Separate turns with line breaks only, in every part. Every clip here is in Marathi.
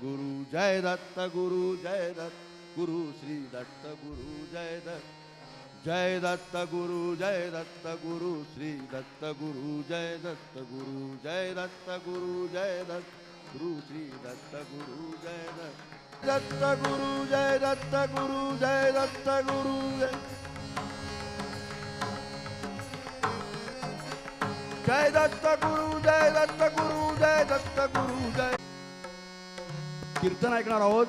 गुरु जय दत्त गुरु जय दत्त गुरु श्री दत्त गुरु जय दत्त जय दत्त गुरु जय दत्त गुरु श्री दत्त गुरु जय दत्त गुरु जय दत्त गुरु जय दत्त गुरु श्री दत्त गुरु जय दत्त दत्त गुरु जय दत्त गुरु जय दत्त गुरु जय जय दत्त गुरु जय दत्त गुरु जय दत्त गुरु जय कीर्तन ऐकणार आहोत.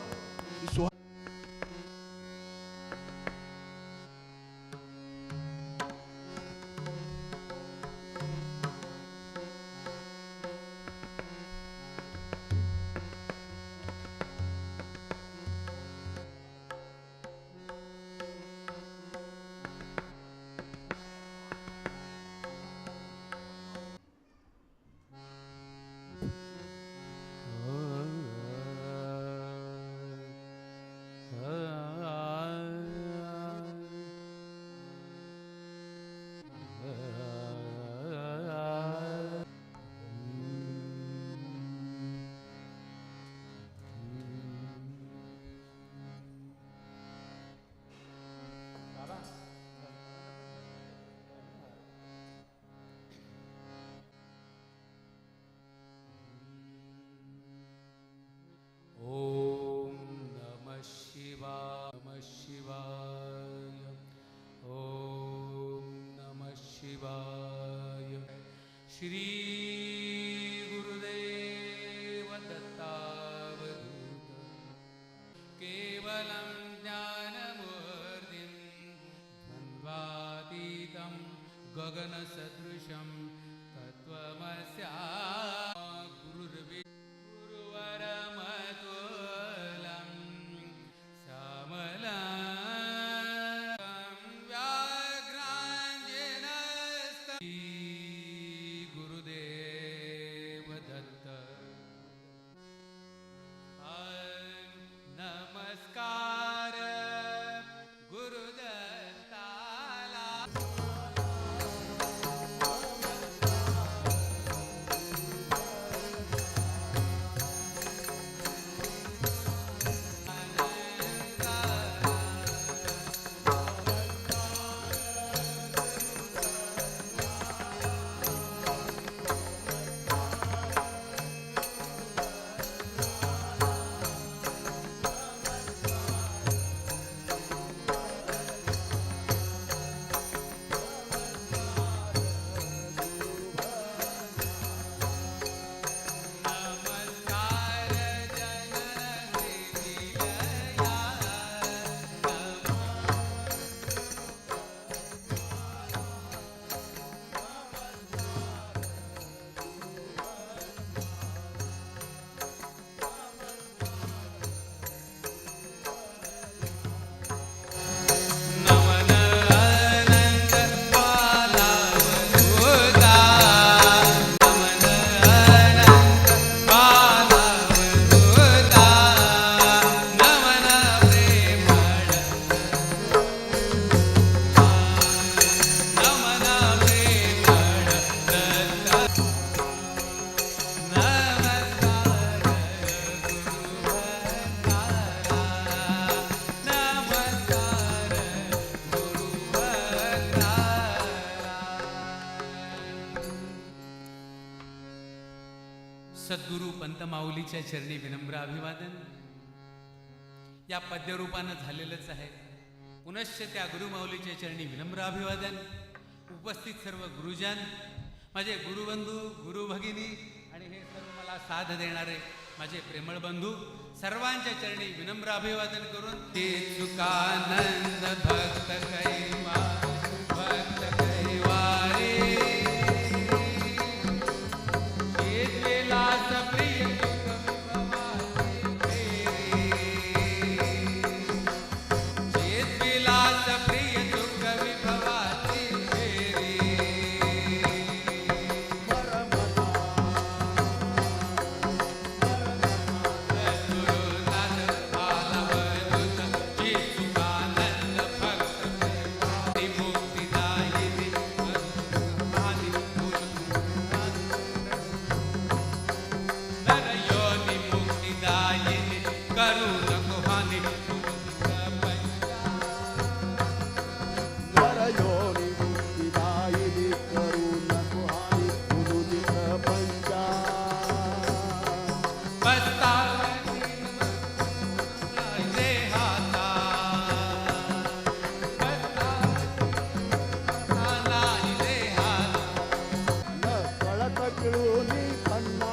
श्रीगुरुदेवदत्तावधूत केवलं ज्ञानमूर्तिं द्वन्द्वातीतं गगनसदृशम् माऊलीच्या चरणी विनम्र अभिवादन. या पद्यरूपानं झालेलंच आहे. पुनश्च त्या गुरुमाऊलीच्या चरणी विनम्र अभिवादन. उपस्थित सर्व गुरुजन माझे गुरुबंधू गुरुभगिनी आणि हे सर्व मला साथ देणारे माझे प्रेमळ बंधू सर्वांच्या चरणी विनम्र अभिवादन करून ते चुकानंद भक्त कैमा ধ্বনি কন্যা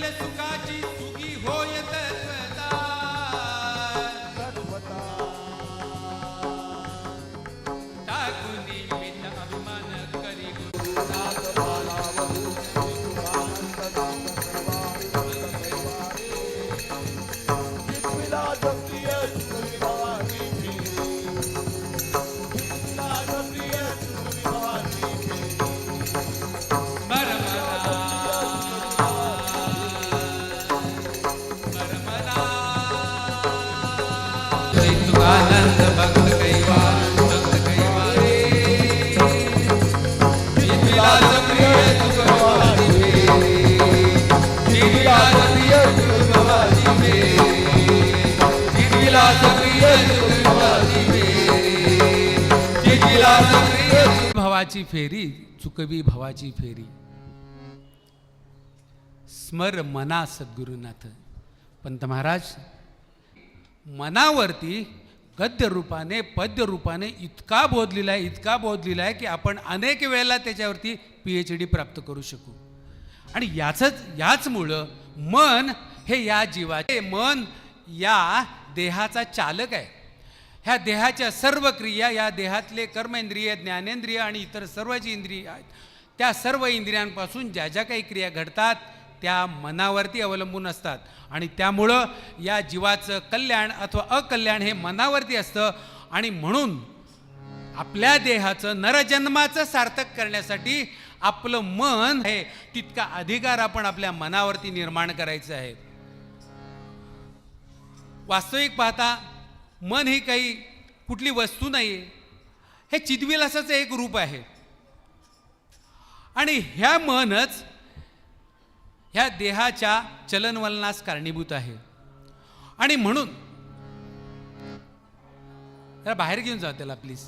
mesugati sugi
hoye भावाची
फेरी चुकवी भावाची फेरी. स्मर मना सद्गुरुनाथ. पंत महाराज मनावरती गद्य रूपाने पद्य रूपाने इतका बोधलेला आहे इतका बोधलेला आहे की आपण अनेक वेळेला त्याच्यावरती पी एच डी प्राप्त करू शकू. आणि याचंच याचमुळं मन हे या जीवाचे मन या देहाचा चालक आहे. ह्या देहाच्या सर्व क्रिया या देहातले कर्मेंद्रिय ज्ञानेंद्रिय आणि इतर सर्व जी इंद्रिय आहेत. त्या सर्व इंद्रियांपासून ज्या ज्या काही क्रिया घडतात त्या मनावरती अवलंबून असतात. आणि त्यामुळं या जीवाचं कल्याण अथवा अकल्याण हे मनावरती असतं आणि म्हणून आपल्या देहाचं नरजन्माचं सार्थक करण्यासाठी आपलं मन हे तितका अधिकार आपण आपल्या मनावरती निर्माण करायचं आहे. वास्तविक पाहता मन ही काही कुठली वस्तू नाही हे चिदविलासाचं एक रूप आहे. आणि ह्या मनच ह्या देहाच्या चलनवलनास कारणीभूत आहे. आणि म्हणून जरा बाहेर घेऊन जा त्याला प्लीज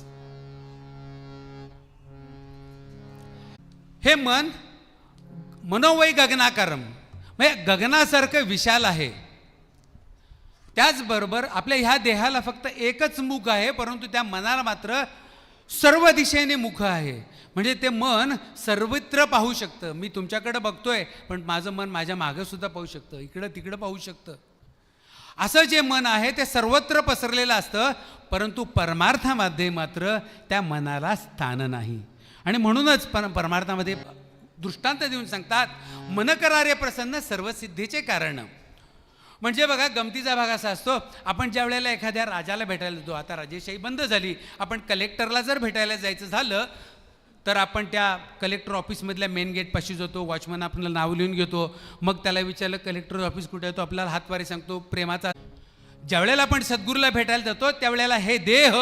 हे मन मनोवय गगनाकारम म्हणजे गगनासारखं विशाल आहे. त्याचबरोबर आपल्या ह्या देहाला फक्त एकच मुख आहे परंतु त्या मनाला मात्र सर्व दिशेने मुख आहे. म्हणजे ते मन सर्वत्र पाहू शकतं. मी तुमच्याकडं बघतोय पण माझं मन माझ्या मागंसुद्धा पाहू शकतं. इकडं तिकडं पाहू शकतं. असं जे मन आहे ते सर्वत्र पसरलेलं असतं परंतु परमार्थामध्ये मात्र त्या मनाला स्थान नाही. आणि म्हणूनच पर परमार्थामध्ये दृष्टांत देऊन सांगतात मन करारे प्रसन्न सर्वसिद्धीचे कारण. म्हणजे बघा गमतीचा भाग असा असतो आपण ज्या वेळेला एखाद्या राजाला भेटायला जातो आता राजेशाही बंद झाली आपण कलेक्टरला जर भेटायला जायचं झालं तर आपण त्या कलेक्टर ऑफिसमधल्या मेन गेटपाशी जातो वॉचमन आपल्याला नाव लिहून घेतो मग त्याला विचारलं कलेक्टर ऑफिस कुठे येतो आपल्याला हातवारे सांगतो प्रेमाचा. ज्यावेळेला आपण सद्गुरूला भेटायला जातो त्यावेळेला हे देह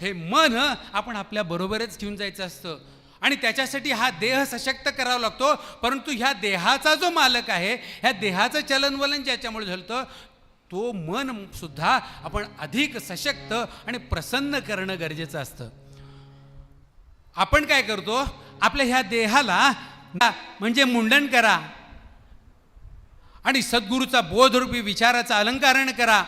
हे मन आपण आपल्या बरोबरच घेऊन जायचं असतं. आणि त्याच्यासाठी हा देह सशक्त करावा लागतो. परंतु ह्या देहाचा जो मालक आहे ह्या देहाचं चलनवलन ज्याच्यामुळे झालं तो मन सुद्धा आपण अधिक सशक्त आणि प्रसन्न करणं गरजेचं असतं. आपण काय करतो? आपल्या ह्या देहाला म्हणजे मुंडन करा. आणि सद्गुरूचा बोधरूपी विचाराचं अलंकारण करा.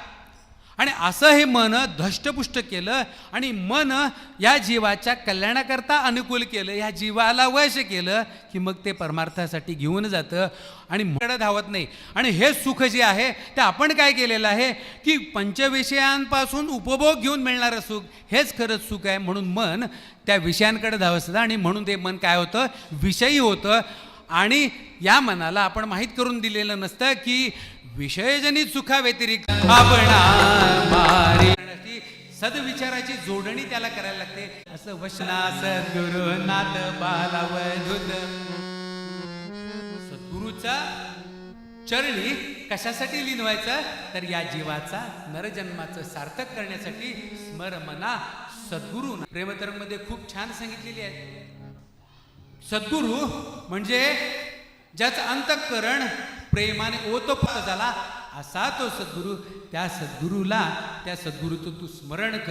आणि असं हे मन धष्टपुष्ट केलं आणि मन या जीवाच्या कल्याणाकरता अनुकूल केलं या जीवाला वश केलं की मग ते परमार्थासाठी घेऊन जातं आणि मडं धावत नाही. आणि हे सुख जे आहे ते आपण काय केलेलं आहे की पंचविषयांपासून उपभोग घेऊन मिळणारं सुख हेच खरंच सुख आहे. म्हणून मन त्या विषयांकडे धावत आणि म्हणून ते मन काय होतं? विषयी होतं. आणि या मनाला आपण माहीत करून दिलेलं नसतं की विषयजनित सुखाव्यतिरिक्त सदविचाराची जोडणी त्याला करायला लागते. असं वशना सद्गुरुनाथ बालावधूत सद्गुरूचा चरणी कशासाठी लिनवायचं? तर या जीवाचा नरजन्माचं सार्थक करण्यासाठी स्मर मना सद्गुरू प्रेमतरंगमध्ये खूप छान सांगितलेली आहे. सद्गुरू म्हणजे ज्याचं अंतःकरण प्रेमाने ओतप्रोत झाला असा तो सद्गुरू. त्या सद्गुरूला त्या सद्गुरूचं तू स्मरण कर.